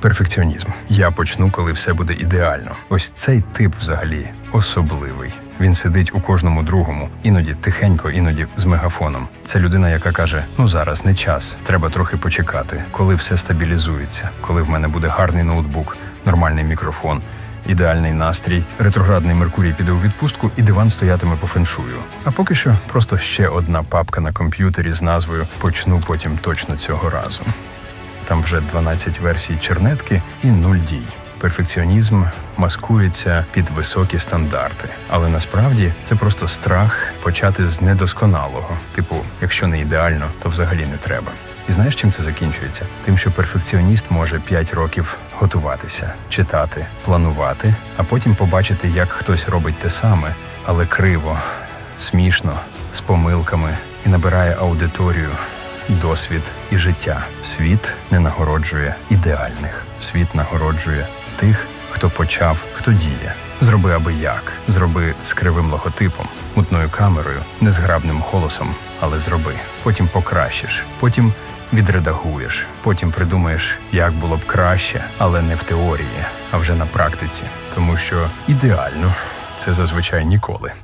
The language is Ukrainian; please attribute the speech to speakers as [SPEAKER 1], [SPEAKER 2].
[SPEAKER 1] Перфекціонізм. Я почну, коли все буде ідеально. Ось цей тип взагалі особливий. Він сидить у кожному другому, іноді тихенько, іноді з мегафоном. Це людина, яка каже: ну зараз не час, треба трохи почекати, коли все стабілізується, коли в мене буде гарний ноутбук, нормальний мікрофон. Ідеальний настрій, ретроградний Меркурій піде у відпустку, і диван стоятиме по феншую. А поки що просто ще одна папка на комп'ютері з назвою Почну потім точно цього разу. Там вже 12 версій чернетки і нуль дій. Перфекціонізм маскується під високі стандарти, але насправді це просто страх почати з недосконалого. Типу, якщо не ідеально, то взагалі не треба. І знаєш, чим це закінчується? Тим, що перфекціоніст може 5 років готуватися, читати, планувати, а потім побачити, як хтось робить те саме, але криво, смішно, з помилками і набирає аудиторію досвід і життя. Світ не нагороджує ідеальних. Світ нагороджує тих, хто почав, хто діє. Зроби аби як, зроби з кривим логотипом, мутною камерою, незграбним голосом, але зроби. Потім покращиш, потім відредагуєш, потім придумаєш, як було б краще, але не в теорії, а вже на практиці. Тому що ідеально це зазвичай ніколи.